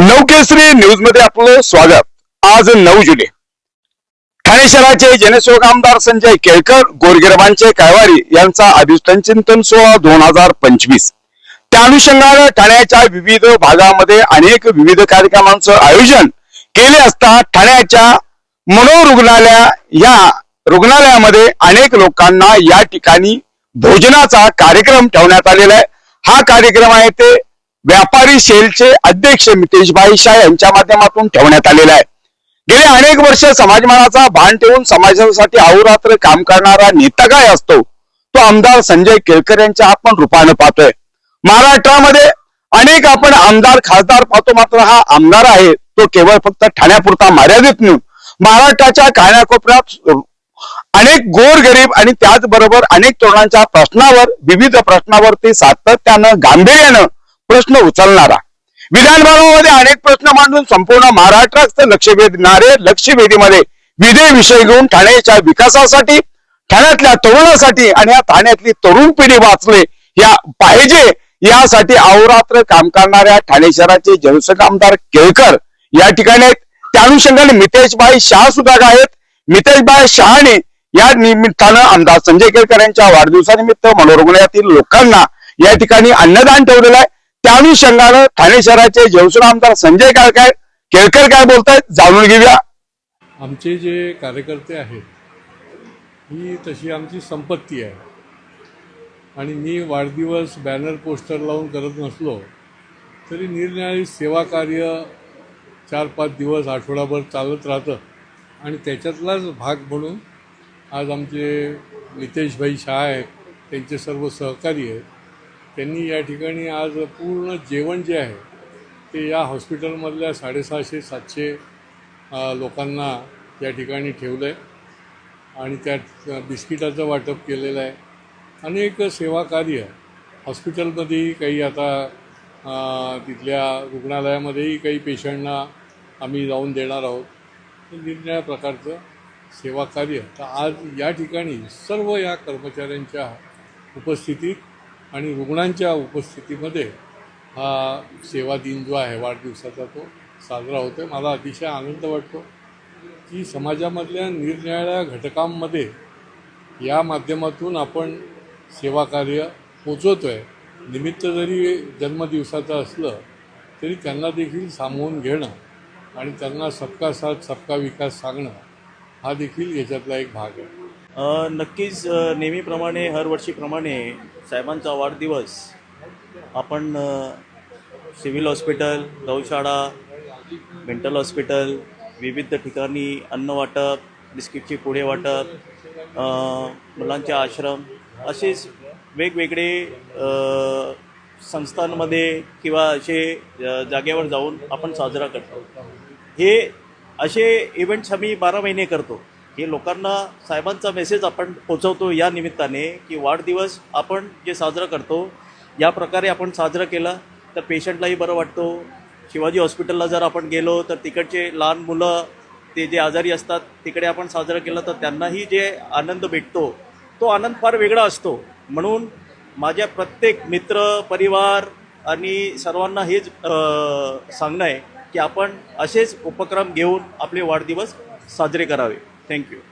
नवकेसरी न्यूजमध्ये आपलं स्वागत. आज नऊ जुलै. ठाणे शहराचे जनसेवक आमदार संजय केळकर गोरगिरबांचे कायवारी यांचा अभिष्टन चिंतन सोहळा दोन हजार पंचवीस. त्या अनुषंगानं ठाण्याच्या विविध भागामध्ये अनेक विविध कार्यक्रमांचं आयोजन केले असता ठाण्याच्या मनोरुग्णालया या रुग्णालयामध्ये अनेक लोकांना या ठिकाणी भोजनाचा कार्यक्रम ठेवण्यात आलेला आहे. हा कार्यक्रम आहे ते व्यापारी सेलचे अध्यक्ष मितेशभाई शाह यांच्या माध्यमातून ठेवण्यात आलेला आहे. गेले अनेक वर्ष समाजमानाचा भान ठेवून समाजासाठी अहोरात्र काम करणारा नेता काय असतो? तो आमदार संजय केळकर यांच्या आपण रूपानं पाहतोय. महाराष्ट्रामध्ये अनेक आपण आमदार खासदार पाहतो मात्र हा आमदार आहे. तो केवळ फक्त ठाण्यापुरता मर्यादित नेऊन महाराष्ट्राच्या कानाकोपऱ्यात अनेक गोरगरीब आणि त्याचबरोबर अनेक तरुणांच्या प्रश्नावर विविध प्रश्नावरती सातत्यानं गांभीर्यानं प्रश्न उचलणारा. विधानभवनामध्ये अनेक प्रश्न मांडून संपूर्ण महाराष्ट्राचं लक्ष वेधणारे लक्षवेधीमध्ये विधेय विषय घेऊन ठाण्याच्या विकासासाठी ठाण्यातल्या तरुणासाठी आणि या ठाण्यातली तरुण पिढी वाचले या पाहिजे यासाठी अहोरात्र काम करणाऱ्या ठाणे शहराचे जनसंघ आमदार केळकर या ठिकाणी आहेत. त्या अनुषंगाने मितेशभाई शाह सुद्धा आहेत. मितेशभाई शहाने या निमित्तानं आमदार संजय केळकर यांच्या वाढदिवसानिमित्त मनोरुग्णालयातील लोकांना या ठिकाणी अन्नदान ठेवलेलं आहे. त्या अनुषंगानं ठाणे शहराचे जवसुर आमदार संजय केळकर केळकर काय बोलतायत जाणून घेऊया. आमचे जे कार्यकर्ते आहेत ही तशी आमची संपत्ती आहे. आणि मी वाढदिवस बॅनर पोस्टर लावून करत नसलो तरी निरनिराळी सेवा कार्य चार पाच दिवस आठवडाभर चालत राहतं. आणि त्याच्यातलाच भाग म्हणून आज आमचे नितेशभाई शाह आहेत त्यांचे सर्व सहकारी आहेत. त्यांनी या ठिकाणी आज पूर्ण जेवण जे आहे ते या हॉस्पिटलमधल्या साडेसहाशे सातशे लोकांना या ठिकाणी ठेवलं आहे आणि त्यात बिस्किटाचं वाटप केलेलं आहे. अनेक सेवा कार्य हॉस्पिटलमध्येही काही आता तिथल्या रुग्णालयामध्येही काही पेशंटना आम्ही जाऊन देणार आहोत. तर प्रकारचं सेवा कार्य तर आज या ठिकाणी सर्व या कर्मचाऱ्यांच्या उपस्थितीत आणि रुग्णांच्या उपस्थितीमध्ये हा सेवा दिन जो आहे वाढदिवसाचा तो साजरा होतो आहे मला अतिशय आनंद वाटतो की समाजामधल्या निरनिराळ्या घटकांमध्ये या माध्यमातून आपण सेवा कार्य पोचवतो आहे निमित्त जरी जन्मदिवसाचं असलं तरी त्यांना देखील सामावून घेणं आणि त्यांना सबका साथ सबका विकास सांगणं हा देखील याच्यातला एक भाग आहे. नक्कीच नेहमीप्रमाणे हरवर्षीप्रमाणे साहेबांचा वाढदिवस आपण सिव्हिल हॉस्पिटल गौशाळा मेंटल हॉस्पिटल विविध ठिकाणी अन्न वाटप बिस्किटची पुढे वाटप मुलांचे आश्रम असेच वेगवेगळे संस्थांमध्ये किंवा असे जागेवर जाऊन आपण साजरा करतो. हे असे इव्हेंट्स आम्ही बारा महिने करतो. हे लोकांना साहेबांचा मेसेज आपण पोचवतो या निमित्ताने की वाढदिवस आपण जे साजरं करतो या प्रकारे आपण साजरं केला तर पेशंटलाही बरं वाटतो. शिवाजी हॉस्पिटलला जर आपण गेलो तर तिकडचे लहान मुलं ते जे आजारी असतात तिकडे आपण साजरं केलं तर त्यांनाही जे आनंद भेटतो तो आनंद फार वेगळा असतो. म्हणून माझ्या प्रत्येक मित्र परिवार आणि सर्वांना हेच सांगणं आहे की आपण असेच उपक्रम घेऊन आपले वाढदिवस साजरे करावे. Thank you.